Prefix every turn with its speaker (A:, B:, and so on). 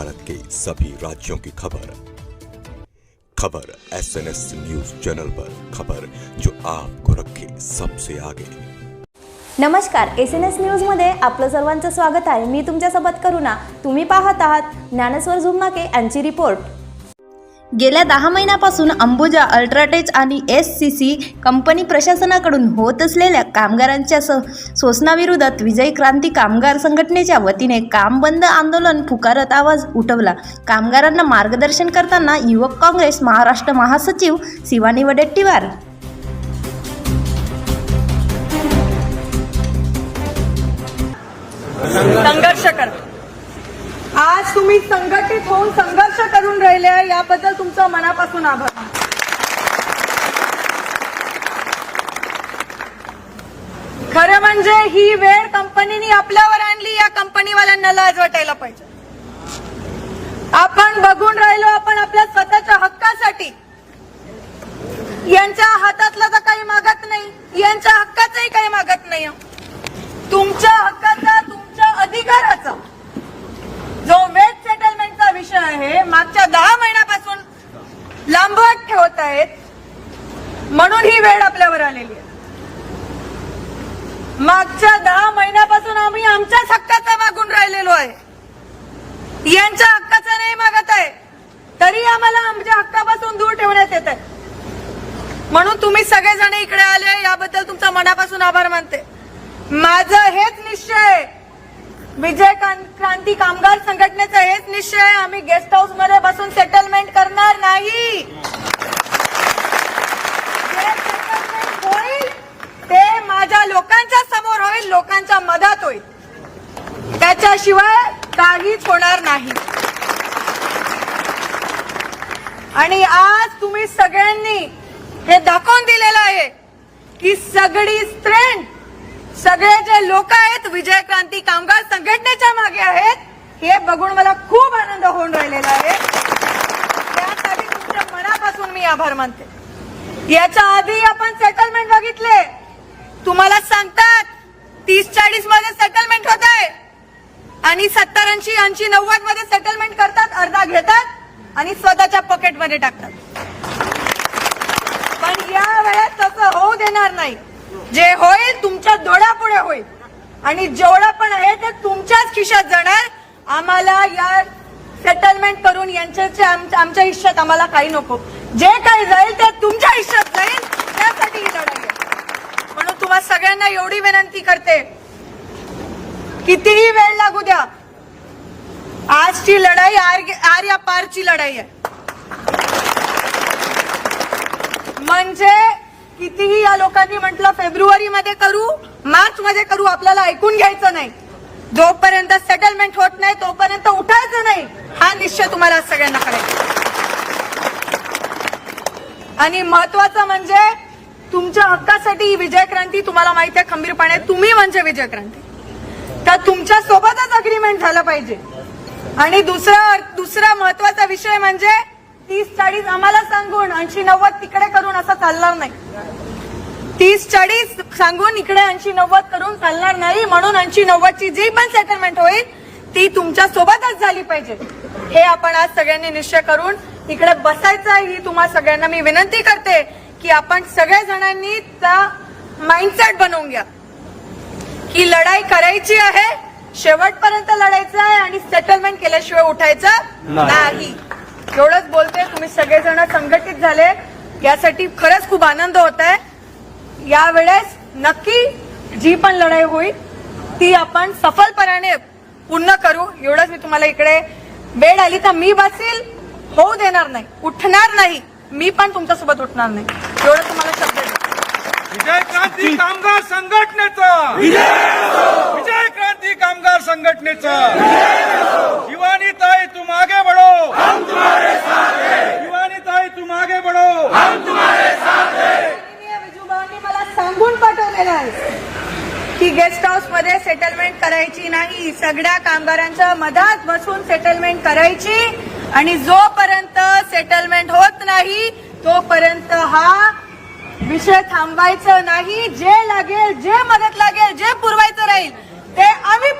A: भारत के सभी राज्यों की खबर। खबर S N S news channel पर खबर जो आपको रखे सबसे आगे।
B: नमस्कार एस एन एस न्यूजमध्ये आपलं सर्वांचं स्वागत आहे. मी तुमच्यासोबत करुणा. तुम्ही पाहत आहात ज्ञानेश्वर झुमनाके यांची रिपोर्ट गेल्या दहा महिन्यापासून अंबुजा अल्ट्राटेच आणि एस सी सी कंपनी प्रशासनाकडून होत असलेल्या कामगारांच्या स शोषणाविरोधात विजय क्रांती कामगार संघटनेच्या वतीने काम बंद आंदोलन पुकारत आवाज उठवला. कामगारांना मार्गदर्शन करताना युवक काँग्रेस महाराष्ट्र महासचिव शिवानी वडेट्टीवार.
C: संघर्ष करा आज तुम्ही संघटित होऊन संघर्ष करून राहिले आहे याबद्दल तुमचा मनापासून आभार. खरं म्हणजे ही वेळ कंपनीने आपल्यावर आणली या कंपनीवाल्यांना लाज वाटायला पाहिजे. आपण बघून राहिलो आपण आपल्या स्वतःच्या हक्कासाठी. यांच्या हातातलं तर काही मागत नाही यांच्या हक्काचंही काही मागत नाही. तुमच्या हक्काचं तुमच्या अधिकाराचा जो वेज सेटलमेंटचा विषय आहे मागच्या दहा महिन्यापासून लांबवत ठेवत आहेत म्हणून ही वेळ आपल्यावर आलेली आहे मागच्या दहा महिन्यापासून आम्ही आमच्याच हक्काचा मागून राहिलेलो आहे. यांच्या हक्काचा नाही मागत आहे. तरी आम्हाला आमच्या हक्कापासून दूर ठेवण्यात येत आहे. म्हणून तुम्ही सगळेजण इकडे आले याबद्दल तुमचा मनापासून आभार मानते. माझं हेच निश्चय आहे. विजय क्रांती कामगार संघटनेचा हेच निश्चय आहे. आम्ही गेस्ट हाऊसमध्ये बसून सेटलमेंट करणार नाही जे settlement होईल ते माझ्या लोकांच्या लोकांचा मदत होईल. त्याच्याशिवाय काहीच होणार नाही. आणि आज तुम्ही सगळ्यांनी हे दाखवून दिलेलं आहे की सगळी स्ट्रेंथ सगळे जे लोक आहेत विजय क्रांती कामगार संघटनेच्या मागे आहेत हे बघून मला खूप आनंद होऊन राहिलेला आहे. त्यासाठी तुमच्या मनापासून मी आभार मानते. याच्या आधी आपण सेटलमेंट बघितले. तुम्हाला सांगतात तीस चाळीसमध्ये सेटलमेंट होत आहे आणि सत्तर ऐंशी ऐंशी नव्वदमध्ये सेटलमेंट करतात अर्धा घेतात आणि स्वतःच्या पॉकेटमध्ये टाकतात. पण या वेळेस तसं होऊ देणार नाही. जे होईल तुमच्या डोळ्यापुढे होईल. आणि जेवढं पण आहे ते तुमच्याच खिशात जाणार. आम्हाला या सेटलमेंट करून यांच्या आमच्या हिश्श्यात आम्हाला काही नको. जे काही जाईल ते तुमच्या हिश्यात जाईल. आहे सगळ्यांना एवढी विनंती करते. कितीही वेळ लागू द्या. आजची लढाई आर आर्या पारची लढाई आहे. म्हणजे कितीही या लोकांनी म्हटलं फेब्रुवारी मध्ये करू मार्च मध्ये करू आपल्याला ऐकून घ्यायचं नाही. जोपर्यंत सेटलमेंट होत नाही तोपर्यंत उठायचं नाही. हा निश्चय तुम्हाला सगळ्यांना करायचा आणि महत्वाचं म्हणजे तुमच्या हक्कासाठी ही विजय क्रांती तुम्हाला माहिती आहे खंबीरपणे. तुम्ही म्हणजे विजय क्रांती. तर तुमच्या सोबतच अग्रीमेंट झालं पाहिजे. आणि दुसरा दुसरा महत्त्वाचा विषय म्हणजे तीस चाळीस आम्हाला सांगून ऐंशी नव्वद तिकडे करून असं चालणार नाही. तीस चाळीस सांगून इकडे ऐंशी नव्वद करून चालणार नाही म्हणून ऐंशी नव्वदची जी पण सेटलमेंट होईल ती तुमच्या सोबतच झाली पाहिजे. हे आपण आज सगळ्यांनी निश्चय करून इकडे बसायचं आहे ही तुम्हा सगळ्यांना मी विनंती करते. की आपण सगळ्या जणांनी माइंडसेट बनवून घ्या. की लढाई करायची आहे शेवटपर्यंत लढायचं आहे आणि सेटलमेंट केल्याशिवाय उठायचं नाही. एवढंच बोलते तुम्ही सगळेजण संघटित झाले. यासाठी खरंच खूप आनंद होत आहे. यावेळेस नक्की जी पण लढाई होईल ती आपण सफलपणाने पूर्ण करू. एवढंच मी तुम्हाला इकडे वेळ आली तर मी बसेल होऊ देणार नाही उठणार नाही. मी पण तुमच्यासोबत उठणार नाही. एवढं तुम्हाला शब्द.
D: विजय क्रांती कामगार संघटनेचं. विजय क्रांती कामगार संघटनेचं. शिवानी ताई तुम आगे बढ़ो. हम तुम्हारे साथ हैं शिवानी ताई तुम आगे बढ़ो
C: मला सांगून पाठवलेलं आहे की गेस्ट हाऊसमध्ये सेटलमेंट करायची नाही. सगळ्या कामगारांच्या मधात बसून सेटलमेंट करायची आणि जोपर्यंत सेटलमेंट होत नाही तोपर्यंत हा विषय थांबवायचं नाही. जे लागेल जे मदत लागेल जे पुरवायचं राहील ते आम्ही